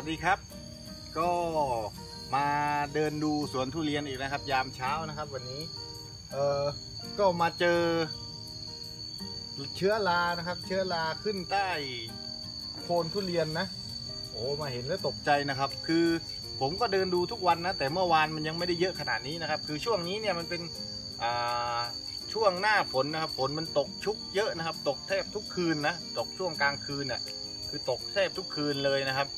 ัสดีครับ ก็มาเดินดูสวนทุเรียนอีกนะครับ ยามเช้านะครับ วันนี้ เออก็มาเจอ เชื้อรานะครับ เชื้อราขึ้นใต้โคนทุเรียนนะ โอ้มาเห็นแล้วตกใจนะครับ คือผมก็เดินดูทุกวันนะ แต่เมื่อวานมันยังไม่ได้เยอะขนาดนี้นะครับ คือช่วงนี้เนี่ยมันเป็นอ่าช่วงหน้าฝนนะครับฝนมันตกชุกเยอะนะครับ ตกแทบทุกคืนนะตกช่วงกลางคืนน่ะคือตกแทบทุกคืนเลยนะครับ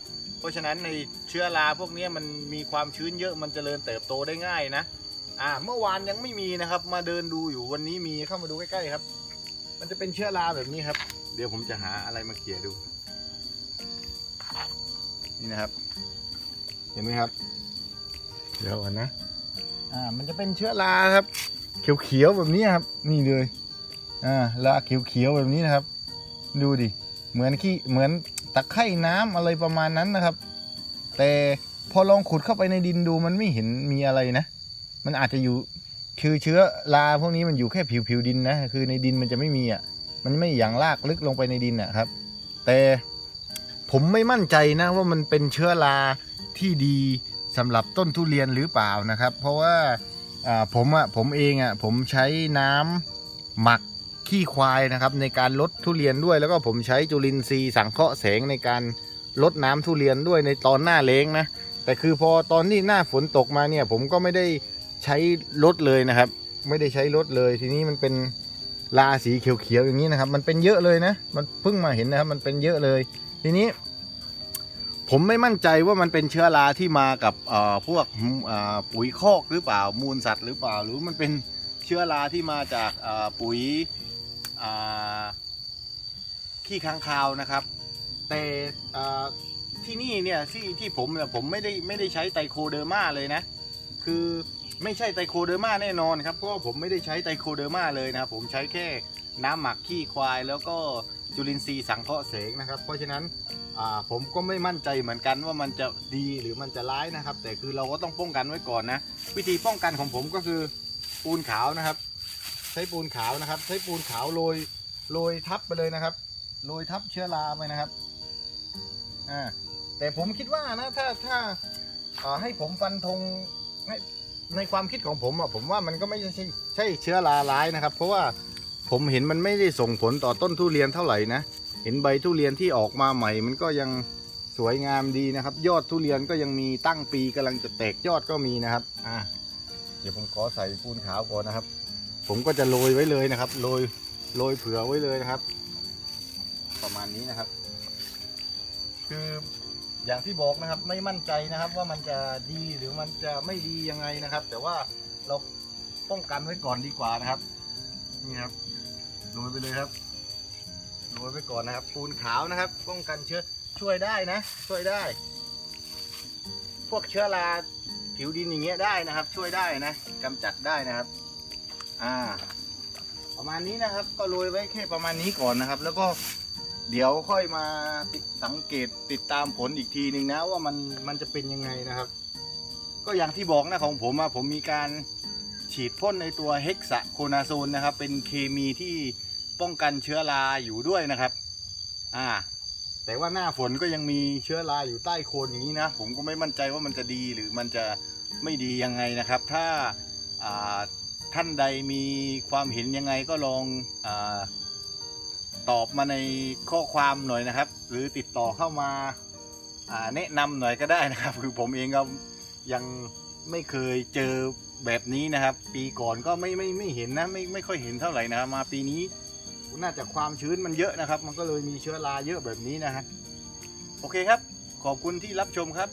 เพราะฉะนั้นในเชื้อราพวกนี้มันมีความชื้นเยอะมันจเจริญเติบโตได้ง่ายนะอ่าเมื่อวานยังไม่มีนะครับ มาเดินดูอยู่วันนี้มีเข้ามาดูใกล้ๆครับ มันจะเป็นเชื้อราแบบนี้ครับ เดี๋ยวผมจะหาอะไรมาเขี่ยดู นี่นะครับ เห็นไหมครับ เดี๋ยวก่อนนะอ่ามันจะเป็นเชื้อราครับ เขียวๆแบบนี้ครับ นี่เลยอ่าราเขียวๆแบบนี้นะครับ ดูดิ เหมือนขี้เหมือนตะไคร่น้ำอะไรประมาณนั้นนะครับ แต่พอลองขุดเข้าไปในดินดูมันไม่เห็นมีอะไรนะ มันอาจจะอยู่คือเชื้อราพวกนี้มันอยู่แค่ผิวผิวดินนะคือในดินมันจะไม่มีอะมันไม่อย่างลากลึกลงไปในดินอะครับ แต่ผมไม่มั่นใจนะว่ามันเป็นเชื้อราที่ดีสำหรับต้นทุเรียนหรือเปล่านะครับ เพราะว่าอ่าผมอะผมเองอะผมใช้น้ำหมัก ขี้ควายนะครับในการลดทุเรียนด้วย แล้วก็ผมใช้จุลินทรีย์สังเคราะห์แสงในการลดน้ำทุเรียนด้วยในตอนหน้าเล้งนะแต่คือพอตอนที่หน้าฝนตกมาเนี่ยผมก็ไม่ได้ใช้รถเลยนะครับ ไม่ได้ใช้รถเลย ทีนี้มันเป็นราสีเขียวๆอย่างนี้นะครับ มันเป็นเยอะเลยนะ มันเพิ่งมาเห็นนะครับ มันเป็นเยอะเลย ทีนี้ ผมไม่มั่นใจว่ามันเป็นเชื้อราที่มากับเอ่อพวกปุ๋ยคอกหรือเปล่ามูลสัตว์หรือเปล่า หรือมันเป็นเชื้อราที่มาจากปุ๋ย ขี้ค้างคาวนะครับ แต่ที่นี่เนี่ยที่ที่ผมเนี่ยผมไม่ได้ไม่ได้ใช้ไตโคเดอร์มาเลยนะ คือไม่ใช่ไตโคเดอร์มาแน่นอนครับเพราะผมไม่ได้ใช้ไตโคเดอร์มาเลยนะครับผมใช้แค่น้ำหมักขี้ควาย แล้วก็จุลินทรีย์สังเคราะห์แสงนะครับ เพราะฉะนั้นผมก็ไม่มั่นใจเหมือนกันว่ามันจะดีหรือมันจะร้ายนะครับ แต่คือเราก็ต้องป้องกันไว้ก่อนนะ วิธีป้องกันของผมก็คือปูนขาวนะครับ ใช้ปูนขาวนะครับ ใช้ปูนขาวโรยโรยทับไปเลยนะครับโรยทับเชื้อราไปนะครับอ่าแต่ผมคิดว่านะถ้าถ้าให้ผมฟันธงให้ในความคิดของผมอะผมว่ามันก็ไม่ใช่ใช่เชื้อราร้ายนะครับ เพราะว่าผมเห็นมันไม่ได้ส่งผลต่อต้นทุเรียนเท่าไหร่นะเห็นใบทุเรียนที่ออกมาใหม่ มันก็ยังสวยงามดีนะครับ ยอดทุเรียนก็ยังมีตั้งปีกำลังจะแตกยอดก็มีนะครับอ่าเดี๋ยวผมขอใส่ปูนขาวก่อนนะครับ ผมก็จะโรยไว้เลยนะครับโรยโรยเผื่อไว้เลยนะครับ ประมาณนี้นะครับ คืออย่างที่บอกนะครับไม่มั่นใจนะครับว่ามันจะดีหรือมันจะไม่ดียังไงนะครับ แต่ว่าเราป้องกันไว้ก่อนดีกว่านะครับ นี่ครับโรยไปเลยครับโรยไปก่อนนะครับ ปูนขาวนะครับ ป้องกันเชื้อช่วยได้นะ ช่วยได้ พวกเชื้อราผิวดินอย่างเงี้ยได้นะครับ ช่วยได้นะกำจัดได้นะครับ อ่า ประมาณนี้นะครับ ก็โรยไว้แค่ประมาณนี้ก่อนนะครับ แล้วก็เดี๋ยวค่อยมาติดสังเกตติดตามผลอีกทีหนึ่งนะว่ามันมันจะเป็นยังไงนะครับ ก็อย่างที่บอกนะของผมอะผมมีการฉีดพ่นในตัวเฮกซาโคนาโซนนะครับ เป็นเคมีที่ป้องกันเชื้อราอยู่ด้วยนะครับ อ่า แต่ว่าหน้าฝนก็ยังมีเชื้อราอยู่ใต้โคนอย่างนี้นะ ผมก็ไม่มั่นใจว่ามันจะดีหรือมันจะไม่ดียังไงนะครับ ถ้าอ่า ท่านใดมีความเห็นยังไงก็ลองอตอบมาในข้อความหน่อยนะครับ หรือติดต่อเข้ามาอ่าแนะนำหน่อยก็ได้นะครับ คือผมเองก็ยังไม่เคยเจอแบบนี้นะครับ ปีก่อนก็ไม่ไม่ไม่เห็นนะไม่ไม่ค่อยเห็นเท่าไหร่นะครับมาปีนี้น่าจะความชื้นมันเยอะนะครับ มันก็เลยมีเชื้อราเยอะแบบนี้นะฮะโอเคครับ ขอบคุณที่รับชมครับ